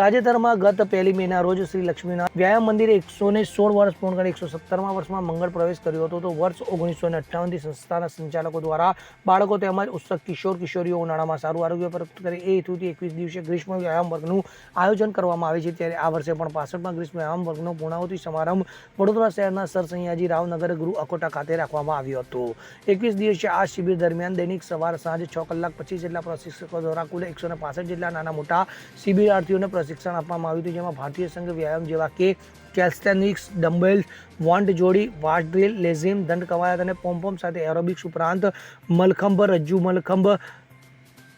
તાજેતરમાં ગત પહેલી મેના રોજ શ્રી લક્ષ્મીના વ્યાયામ મંદિરે એકસો ને સોળ વર્ષ પૂર્ણ કરી એકસો સત્તરમાં વર્ષમાં મંગળ પ્રવેશ કર્યો હતો. તો વર્ષ ઓગણીસો ને અઠ્ઠાવનથી સંસ્થાના સંચાલકો દ્વારા બાળકો તેમજ ઉત્સુક કિશોર કિશોરીઓ ઉનાળામાં સારું આરોગ્ય પ્રાપ્ત કરે એ હેતુથી એકવીસ દિવસે ગ્રીષ્મ વ્યાયામ વર્ગનું આયોજન કરવામાં આવે છે. ત્યારે આ વર્ષે પણ પાસઠમાં ગ્રીષ્મ વ્યાયામ વર્ગનો પૂર્ણાહુતિ સમારંભ વડોદરા શહેરના સર સૈયાજી રાવનગર ગૃહ અકોટા ખાતે રાખવામાં આવ્યો હતો. એકવીસ દિવસે આ શિબિર દરમિયાન દૈનિક સવાર સાંજે છ કલાક પચીસ જેટલા પ્રશિક્ષકો દ્વારા કુલ એકસો જેટલા નાના મોટા શિબિરાર્થીઓને પ્રશિક્ષણ આપવામાં આવ્યું હતું, જેમાં ભારતીય સંઘ વ્યાયામ જેવા કે કેલ્સ્ટેનિક્સ ડમ્બેલ વોન્ટ જોડી, વાટ ડ્રીલ, લેઝિમ, દંડ કવાયત અને પોમ્પોમ સાથે એરોબિક્સ ઉપરાંત મલખંભ, રજ્જુ મલખંભ,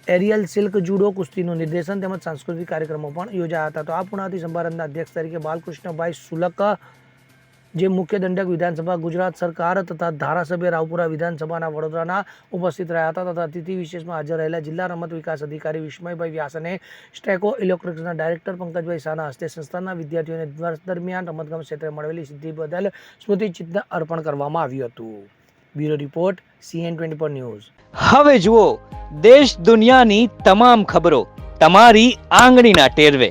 એરિયલ સિલ્ક જુડો કુસ્તીનું નિર્દેશન તેમજ સાંસ્કૃતિક કાર્યક્રમો પણ યોજાયા હતા. તો આ પૂર્ણાવતી સંભારંભના અધ્યક્ષ તરીકે બાલકૃષ્ણભાઈ સુલક જે મુખ્ય દંડક વિધાનસભા ગુજરાત સરકાર તથા ધારાસભ્ય રાવપુરા વિધાનસભાના વડોદરાના ઉપસ્થિત રહ્યા હતા તથા અતિથિ વિશેષમાં હાજર રહેલા જિલ્લા રમત વિકાસ અધિકારી વિસ્મયભાઈ વ્યાસ અને સ્ટેકો ઇલેક્ટ્રોનિક્સના ડાયરેક્ટર પંકજભાઈ શાહના હસ્તે સંસ્થાના વિદ્યાર્થીઓને વર્ષ દરમિયાન રમતગમત ક્ષેત્રે મળેલી સિદ્ધિ બદલ સ્મૃતિચિહ્ન અર્પણ કરવામાં આવ્યું હતું. Bureau report, CN twenty four news. હવે જુઓ, દેશ દુનિયાની તમામ ખબરો તમારી આંગળીના ટેરવે.